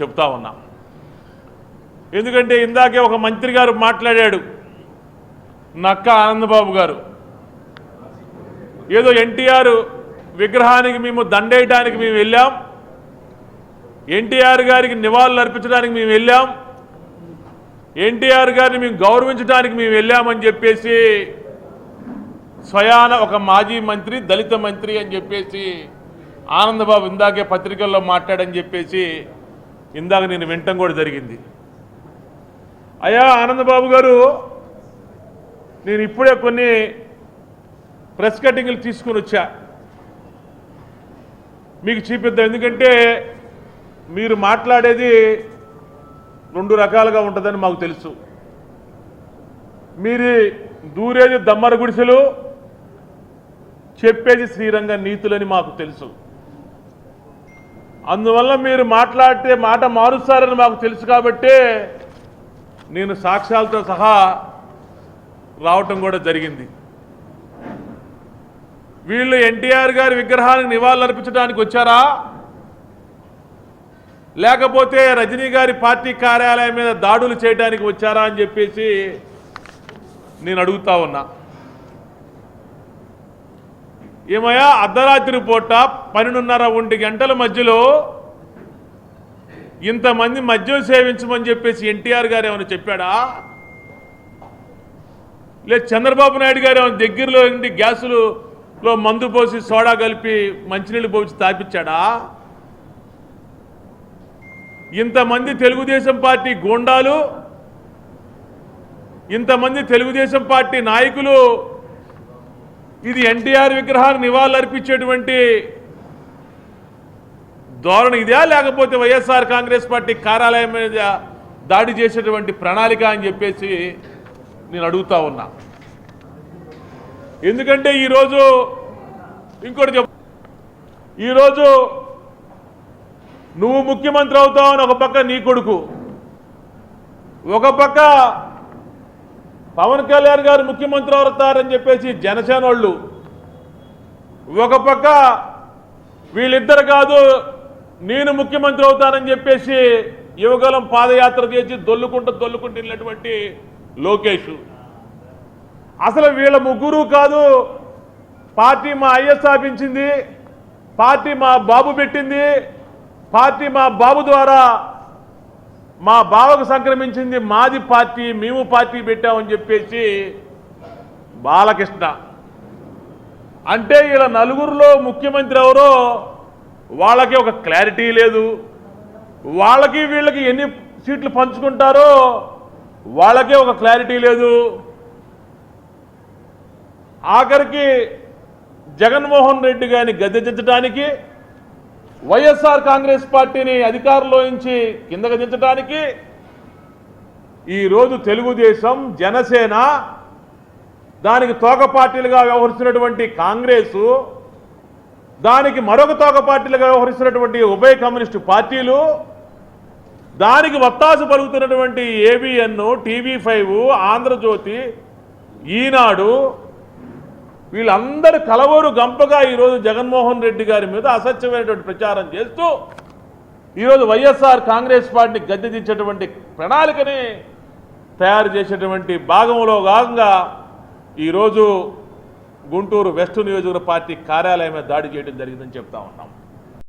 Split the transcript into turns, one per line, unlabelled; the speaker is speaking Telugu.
చెప్తా ఉన్నా. ఎందుకంటే ఇందాకే ఒక మంత్రి గారు మాట్లాడాడు నక్క ఆనందబాబు గారు. ఏదో ఎన్టీఆర్ విగ్రహానికి మేము దండేయటానికి మేము వెళ్ళాం ఎన్టీఆర్ గారికి నివాళులు అర్పించడానికి మేము వెళ్ళాం ఎన్టీఆర్ గారిని మేము గౌరవించడానికి మేము వెళ్ళామని చెప్పేసి స్వయాన ఒక మాజీ మంత్రి దళిత మంత్రి అని చెప్పేసి ఆనందబాబు ఇందాకే పత్రికల్లో మాట్లాడని చెప్పేసి ఇందాక నేను వినటం కూడా జరిగింది. అయ్యా ఆనందబాబు గారు నేను ఇప్పుడే కొన్ని ప్రెస్ కటింగ్లు తీసుకుని వచ్చా. మీకు చూపిద్దాం. ఎందుకంటే మీరు మాట్లాడేది రెండు రకాలుగా ఉంటుందని మాకు తెలుసు. మీరు దూరేది దమ్మర గుడిసెలు చెప్పేది శ్రీరంగ నీతులని మాకు తెలుసు. అందువల్ల మీరు మాట్లాడితే మాట మారుస్తారని మాకు తెలుసు కాబట్టే నేను సాక్ష్యాలతో సహా రావటం కూడా జరిగింది. వీళ్ళు ఎన్టీఆర్ గారి విగ్రహానికి నివాళులర్పించడానికి వచ్చారా? లేకపోతే రజనీ గారి పార్టీ కార్యాలయం మీద దాడులు చేయడానికి వచ్చారా అని చెప్పేసి నేను అడుగుతా ఉన్నా. ఏమయ్యా అర్ధరాత్రి పూట పన్నెండున్నర ఒంటి గంటల మధ్యలో ఇంతమంది మద్యం సేవించమని చెప్పేసి ఎన్టీఆర్ గారు ఏమైనా చెప్పాడా? లేదు చంద్రబాబు నాయుడు గారు ఏమైనా దగ్గరలో ఉండి గ్యాసులో మందు పోసి సోడా కలిపి మంచినీళ్ళు పోసి తాపించాడా? ఇంతమంది తెలుగుదేశం పార్టీ గూండాలు ఇంతమంది తెలుగుదేశం పార్టీ నాయకులు ఇది ఎన్టీఆర్ విగ్రహాన్ని నివాళులర్పించేటువంటి ధోరణి ఇదా లేకపోతే వైఎస్ఆర్ కాంగ్రెస్ పార్టీ కార్యాలయం మీద దాడి చేసేటువంటి ప్రణాళిక అని చెప్పేసి నేను అడుగుతా ఉన్నా. ఎందుకంటే ఈరోజు ఇంకోటి చెప్ ఈరోజు నువ్వు ముఖ్యమంత్రి అవుతావు అని ఒక పక్క నీ కొడుకు ఒక పక్క పవన్ కళ్యాణ్ గారు ముఖ్యమంత్రి అవుతారని చెప్పేసి జనసేన వాళ్ళు ఒక పక్క వీళ్ళిద్దరు కాదు నేను ముఖ్యమంత్రి అవుతానని చెప్పేసి యువగలం పాదయాత్ర చేసి దొల్లుకుంటూ దొల్లుకుంటూ వెళ్ళినటువంటి లోకేష్. అసలు వీళ్ళ ముగ్గురు కాదు పార్టీ మా అయ్య స్థాపించింది పార్టీ మా బాబు పెట్టింది పార్టీ మా బాబు ద్వారా మా బావకు సంక్రమించింది మాది పార్టీ మేము పార్టీ పెట్టామని చెప్పేసి బాలకృష్ణ. అంటే ఇలా నలుగురిలో ముఖ్యమంత్రి ఎవరో వాళ్ళకి ఒక క్లారిటీ లేదు. వాళ్ళకి వీళ్ళకి ఎన్ని సీట్లు పంచుకుంటారో వాళ్ళకే ఒక క్లారిటీ లేదు. ఆఖరికి జగన్మోహన్ రెడ్డి గారిని గద్దెదించడానికి వైఎస్ఆర్ కాంగ్రెస్ పార్టీని అధికారంలో నుంచి కిందకు దించడానికి ఈరోజు తెలుగుదేశం జనసేన దానికి తోక పార్టీలుగా వ్యవహరిస్తున్నటువంటి కాంగ్రెసు దానికి మరొక తోక పార్టీలుగా వ్యవహరిస్తున్నటువంటి ఉభయ కమ్యూనిస్టు పార్టీలు దానికి వత్తాసు పలుకుతున్నటువంటి ABN TV five Andhra Jyothi Eenadu వీళ్ళందరూ కలవరు గంపగా ఈరోజు జగన్మోహన్ రెడ్డి గారి మీద అసత్యమైనటువంటి ప్రచారం చేస్తూ ఈరోజు వైఎస్ఆర్ కాంగ్రెస్ పార్టీని గద్దె దించేటువంటి ప్రణాళికని తయారు చేసేటువంటి భాగంలో భాగంగా ఈరోజు గుంటూరు వెస్ట్ నియోజకవర్గ పార్టీ కార్యాలయం మీద దాడి చేయడం జరిగిందని చెప్తా ఉన్నాం.